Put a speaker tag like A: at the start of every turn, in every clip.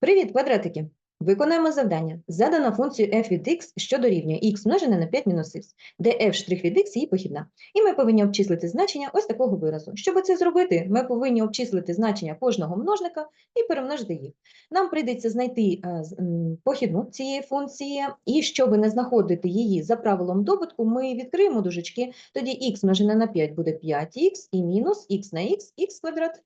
A: Привіт, квадратики! Виконаємо завдання. Задано функцію f від x, що дорівнює x множене на 5 мінус x, де f' штрих від x її похідна. І ми повинні обчислити значення ось такого виразу. Щоб це зробити, ми повинні обчислити значення кожного множника і перемножити їх. Нам прийдеться знайти е, похідну цієї функції, і щоб не знаходити її за правилом добутку, ми відкриємо дужечки, тоді x множене на 5 буде 5х і мінус х на х, х квадрат.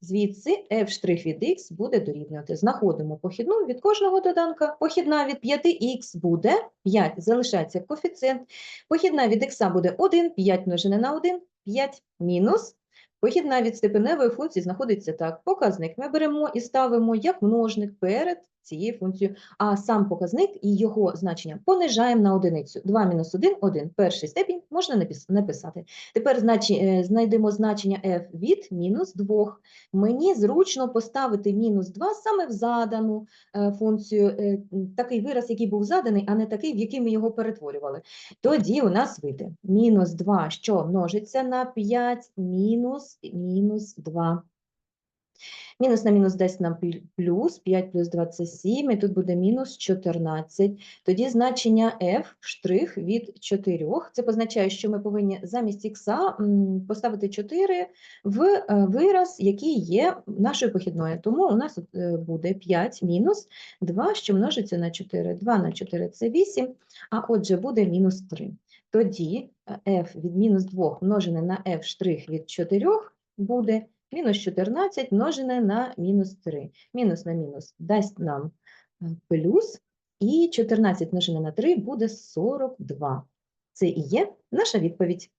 A: Звідси f' від x буде дорівнювати. Знаходимо похідну від кожного доданка. Похідна від 5х буде 5, залишається коефіцієнт. Похідна від х буде 1, 5 множене на 1, 5 мінус. Похідна від степеневої функції знаходиться так. Показник ми беремо і ставимо як множник перед цією функцією, а сам показник і його значення понижаємо на одиницю. 2 мінус 1 – 1. Перший степінь можна написати. Тепер е, знайдемо значення f від мінус 2. Мені зручно поставити мінус 2 саме в задану е, функцію, е, такий вираз, який був заданий, а не такий, в який ми його перетворювали. Тоді у нас вийде мінус 2, що множиться на 5, мінус, мінус 2. Мінус на мінус дасть нам плюс, 5 плюс 2 – це 7, і тут буде мінус 14. Тоді значення f штрих від 4. Це позначає, що ми повинні замість х поставити 4 в е, вираз, який є нашою похідною. Тому у нас е, буде 5 мінус 2, що множиться на 4. 2 на 4 – це 8, а отже буде мінус 3. Тоді е, f від мінус 2 множене на f від 4 буде мінус 14 множене на мінус 3. Мінус на мінус дасть нам е, плюс, і 14 множене на 3 буде 42. Це і є наша відповідь.